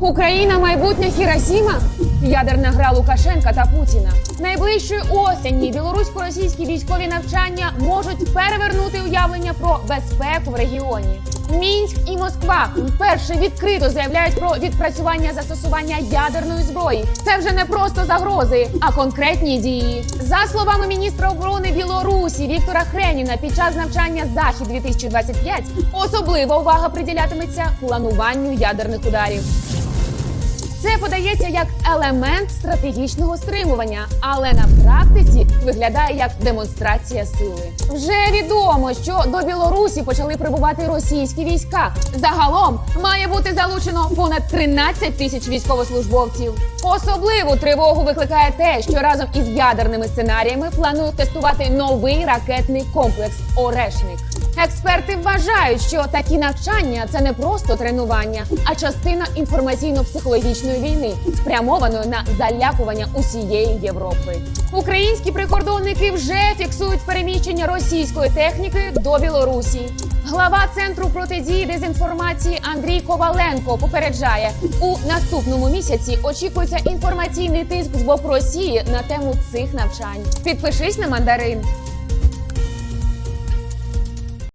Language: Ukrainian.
Україна майбутня Хіросіма? Ядерна гра Лукашенка та Путіна. Найближчої осені білорусько-російські військові навчання можуть перевернути уявлення про безпеку в регіоні. Мінськ і Москва вперше відкрито заявляють про відпрацювання застосування ядерної зброї. Це вже не просто загрози, а конкретні дії. За словами міністра оборони Білорусі Віктора Хреніна, під час навчання Захід 2025 особлива увага приділятиметься плануванню ядерних ударів. Це подається як елемент стратегічного стримування, але на практиці виглядає як демонстрація сили. Вже відомо, що до Білорусі почали прибувати російські війська. Загалом має бути залучено понад 13 тисяч військовослужбовців. Особливу тривогу викликає те, що разом із ядерними сценаріями планують тестувати новий ракетний комплекс Орешник. Експерти вважають, що такі навчання це не просто тренування, а частина інформаційно-психологічної війни, спрямованої на залякування усієї Європи. Українські прикордонники вже фіксують переміщення російської техніки до Білорусі. Глава центру протидії дезінформації Андрій Коваленко попереджає, у наступному місяці очікується інформаційний тиск з боку Росії на тему цих навчань. Підпишись на мандарин.